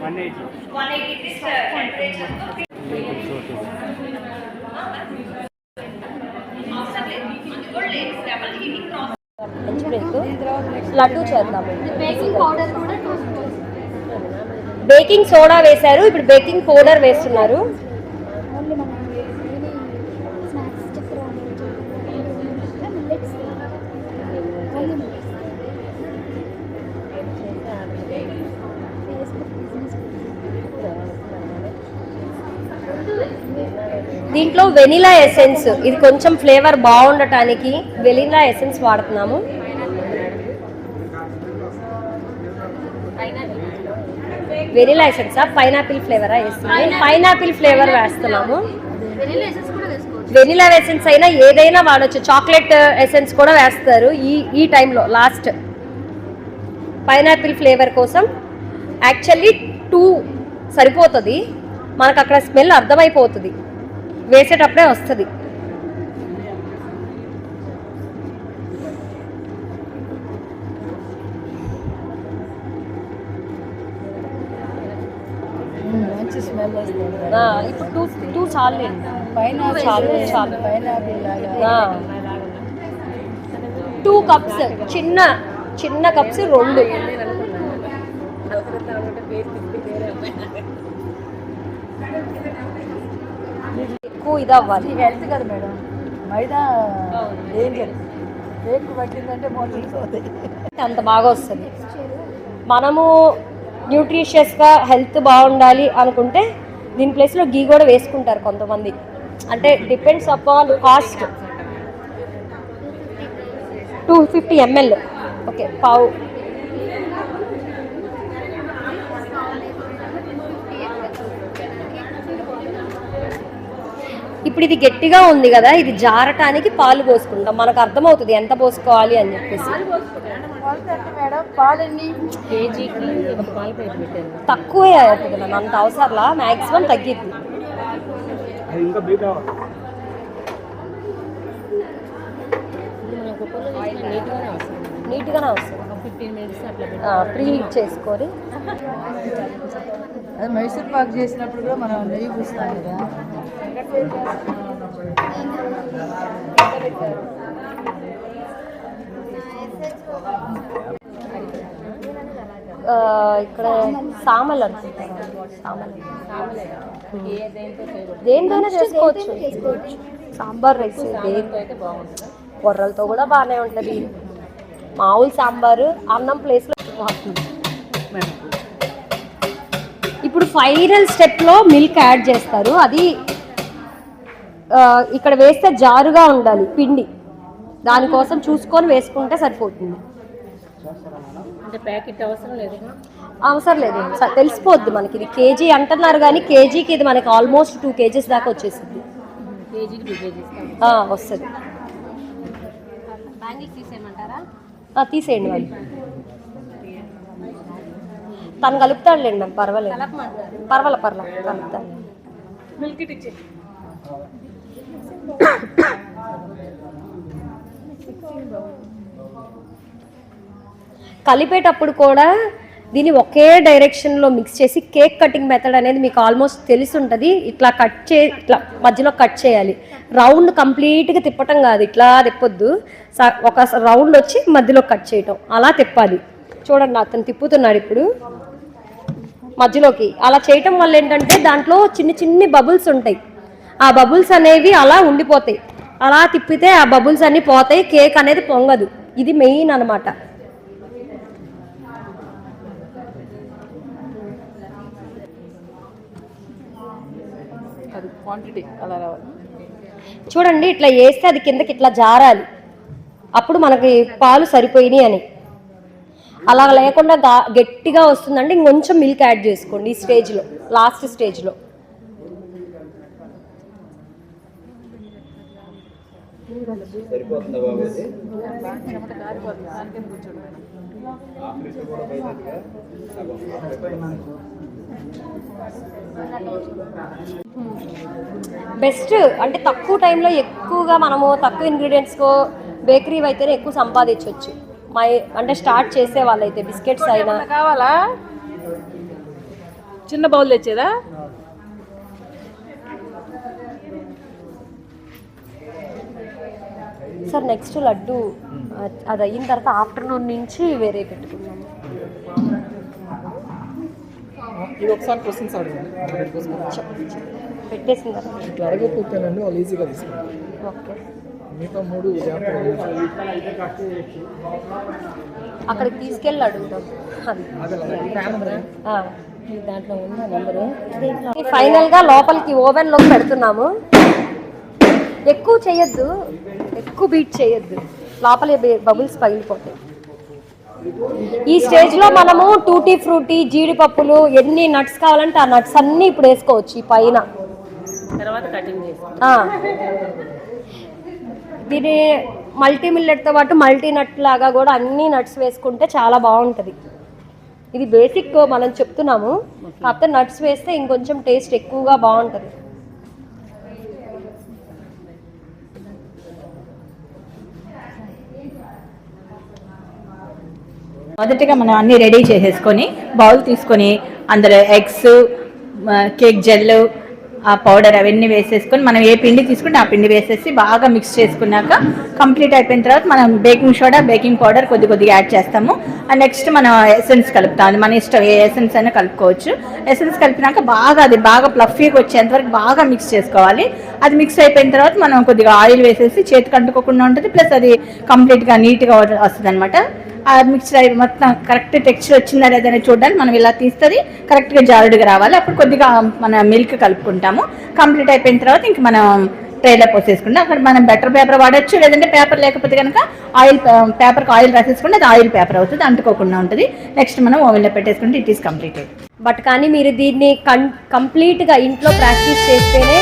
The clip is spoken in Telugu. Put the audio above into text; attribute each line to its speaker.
Speaker 1: One eighty
Speaker 2: one eighty degrees అవసరం లేదు అది లేదు
Speaker 3: బ్రేక్. లడ్డు చేద్దాము
Speaker 4: బేకింగ్
Speaker 3: సోడా వేశారు. ఇప్పుడు బేకింగ్ పౌడర్ వేస్తున్నారు. దీంట్లో వెనిలా ఎసెన్స్. ఇది కొంచెం ఫ్లేవర్ బాగుండటానికి వెనిలా ఎసెన్స్ వాడుతున్నాము. Vanilla essence? పైనాపిల్ ఫ్లేవరా వేస్తున్నాము పైనాపిల్. ఫ్లేవర్ వేస్తున్నాము.
Speaker 4: వెనిలా ఎసెన్స్
Speaker 3: వెనిలా అయినా ఏదైనా వాడచ్చు. చాక్లెట్ ఎసెన్స్ కూడా వేస్తారు ఈ ఈ టైంలో లాస్ట్. పైనాపిల్ ఫ్లేవర్ కోసం యాక్చువల్లీ టూ సరిపోతుంది. మనకు అక్కడ స్మెల్ అర్థమైపోతుంది. వేసేటప్పుడే వస్తుంది
Speaker 5: మంచి స్మెల్ వస్తుంది
Speaker 3: ఆ, ఇప్పుడు టూ టూ చాలు
Speaker 5: పైన
Speaker 3: చాలు చాలు టూ కప్స్ చిన్న చిన్న కప్స్ రెండు. ఎక్కువ ఇది అవ్వాలి
Speaker 5: హెల్త్ కదా మేడం. మైదా డేంజర్ బ్రేక్ పట్టిందంటే మోటార్స్
Speaker 3: అంత బాగా వస్తుంది. మనము న్యూట్రిషియస్గా హెల్త్ బాగుండాలి అనుకుంటే దీని ప్లేస్లో గీ కూడా వేసుకుంటారు కొంతమంది. అంటే depends upon cost two fifty ML okay పావు. ఇప్పుడు ఇది గట్టిగా ఉంది కదా ఇది జారటానికి పాలు పోసుకుంటాం. మనకు అర్థమవుతుంది ఎంత పోసుకోవాలి అని చెప్పేసి. తక్కువే అవుతుంది నన్ను అంత అవసరంలా మ్యాక్సిమం తగ్గిద్ది.
Speaker 1: బీట్ అవ్వాలి
Speaker 3: నీట్గానే వస్తుంది. ప్రీ హీట్ చేసుకొని.
Speaker 5: మైసూర్ పాక్ చేసినప్పుడు కూడా మనం నెయ్యి పూస్తాం కదా.
Speaker 3: ఇక్కడ సామల్ అనుకుంటారు సామల్. దేనితోనే చేసుకోవచ్చు. సాంబార్ రైస్ కొర్రలతో కూడా బాగానే ఉంటుంది. మామూలు సాంబారు అన్నం ప్లేస్లో ఇప్పుడు ఫైనల్ స్టెప్లో మిల్క్ యాడ్ చేస్తారు. అది ఇక్కడ వేస్తే జారుగా ఉండాలి పిండి. దానికోసం చూసుకొని వేసుకుంటే సరిపోతుంది.
Speaker 6: అంటే ప్యాకెట్ అవసరం లేదు
Speaker 3: అవసరం లేదు. స- తెలిసిపోద్ది మనకి. ఇది కేజీ అంటున్నారు కానీ కేజీకి ఇది మనకి ఆల్మోస్ట్ టూ కేజీస్ దాకా వచ్చేసింది వస్తుంది. తీసేయండి మరి తను కలుపుతాడులేండి నాకు పర్వాలేదు. పర్వాలే పర్వాలే కలుపుతాడు కలిపేటప్పుడు కూడా దీన్ని ఒకే డైరెక్షన్లో మిక్స్ చేసి కేక్ కటింగ్ మెథడ్ అనేది మీకు ఆల్మోస్ట్ తెలిసి ఉంటుంది. ఇట్లా కట్ చే ఇట్లా మధ్యలో కట్ చేయాలి. రౌండ్ కంప్లీట్గా తిప్పటం కాదు ఇట్లా తిప్పొద్దు. స- ఒక రౌండ్ వచ్చి మధ్యలో కట్ చేయటం. అలా తిప్పాలి. చూడండి అతను తిప్పుతున్నాడు ఇప్పుడు. మధ్యలోకి. అలా చేయటం వల్ల ఏంటంటే దాంట్లో చిన్ని చిన్ని బబుల్స్ ఉంటాయి. ఆ బబుల్స్ అనేవి అలా ఉండిపోతాయి. అలా తిప్పితే ఆ బబుల్స్ అన్నీ పోతాయి కేక్ అనేది పొంగదు. ఇది మెయిన్
Speaker 5: క్వాంటిటీ అలా రావాలి.
Speaker 3: చూడండి ఇట్లా వేస్తే అది కిందకి ఇట్లా జారాలి. అప్పుడు మనకి పాలు సరిపోయినాయి అని. అలా లేకుండా గట్టిగా వస్తుందంటే ఇంకొంచెం మిల్క్ యాడ్ చేసుకోండి ఈ స్టేజ్లో లాస్ట్ స్టేజ్లో
Speaker 7: సరిపోతుందా బాబు ఆఫీస్ కూడా సగం
Speaker 3: బెస్ట్ అంటే తక్కువ టైంలో ఎక్కువగా మనము తక్కువ ఇంగ్రీడియంట్స్తో బేకరీ అయితేనే ఎక్కువ సంపాదించవచ్చు మై అంటే స్టార్ట్ చేసే వాళ్ళైతే బిస్కెట్స్ అయినా.
Speaker 5: కావాలా? చిన్న బౌల్ తెచ్చేదా?
Speaker 3: సార్ నెక్స్ట్ లడ్డు అ- అది అయిన తర్వాత ఆఫ్టర్నూన్ నుంచి వేరే పెట్టుకున్నాము.
Speaker 1: ఇది ఒకసారి క్వశ్చన్స్ అడగండి.
Speaker 3: పెట్టేసిన తర్వాత.
Speaker 1: ఇట్లా అడగకపోతేనండి వాళ్ళు ఈజీగా తీసుకుంటారు.
Speaker 3: ఓకే.
Speaker 1: మిగతా మూడు జాగ్రత్తగా
Speaker 3: అక్కడికి తీసుకెళ్ళి అడుగుతాం. దాంట్లో ఉందా నెంబరు ఫైనల్గా లోపలికి ఓవెన్లోకి పెడుతున్నాము. ఎక్కువ చేయొద్దు ఎక్కువ బీట్ చేయొద్దు. లోపల బబుల్స్ పగిలిపోతాయి. ఈ స్టేజ్లో మనము టూటీ ఫ్రూటీ జీడిపప్పులు ఎన్ని నట్స్ కావాలంటే ఆ నట్స్ అన్నీ ఇప్పుడు వేసుకోవచ్చు ఈ పైన. దీని మల్టీ మిల్లెట్తో పాటు మల్టీ నట్ లాగా కూడా అన్ని నట్స్ వేసుకుంటే చాలా బాగుంటుంది. ఇది బేసిక్ మనం చెప్తున్నాము. కాకపోతే నట్స్ వేస్తే ఇంకొంచెం టేస్ట్ ఎక్కువగా బాగుంటుంది.
Speaker 8: మొదటగా మనం అన్ని రెడీ చేసేసుకొని బౌల్ తీసుకొని అందులో ఎగ్స్ కేక్ జెల్ ఆ పౌడర్ అవన్నీ వేసేసుకొని మనం ఏ పిండి తీసుకుంటే ఆ పిండి వేసేసి బాగా మిక్స్ చేసుకున్నాక కంప్లీట్ అయిపోయిన తర్వాత మనం బేకింగ్ సోడా బేకింగ్ పౌడర్ కొద్ది కొద్దిగా యాడ్ చేస్తాము. అండ్ నెక్స్ట్ మనం ఎసెన్స్ కలుపుతాం. మన ఇష్టం ఏ ఎసెన్స్ అయినా కలుపుకోవచ్చు. ఎసెన్స్ కలిపినాక బాగా అది బాగా ప్లఫీగా వచ్చేంత వరకు బాగా మిక్స్ చేసుకోవాలి. అది మిక్స్ అయిపోయిన తర్వాత మనం కొద్దిగా ఆయిల్ వేసేసి చేతికి అంటుకోకుండా ఉంటుంది. ప్లస్ అది కంప్లీట్గా నీట్గా వస్తుంది అనమాట ఆ మిక్చర్ అయి మొత్తం కరెక్ట్ టెక్స్చర్ వచ్చిందా లేదని చూడడానికి మనం ఇలా తీస్తుంది. కరెక్ట్గా జారుడుగా రావాలి. అప్పుడు కొద్దిగా మన మిల్క్ కలుపుకుంటాము. కంప్లీట్ అయిపోయిన తర్వాత ఇంక మనం ట్రైలో పోసేసుకుంటాం అక్కడ మనం బెటర్ పేపర్ వాడచ్చు. లేదంటే పేపర్ లేకపోతే కనుక ఆయిల్ పేపర్కి ఆయిల్ రాసేసుకుంటే అది ఆయిల్ పేపర్ అవుతుంది. అంటుకోకుండా ఉంటుంది. నెక్స్ట్ మనం ఓవెన్లో పెట్టేసుకుంటే ఇట్ ఈస్ కంప్లీటెడ్
Speaker 3: బట్ కానీ మీరు దీన్ని కం కంప్లీట్గా ఇంట్లో ప్రాక్టీస్ చేస్తేనే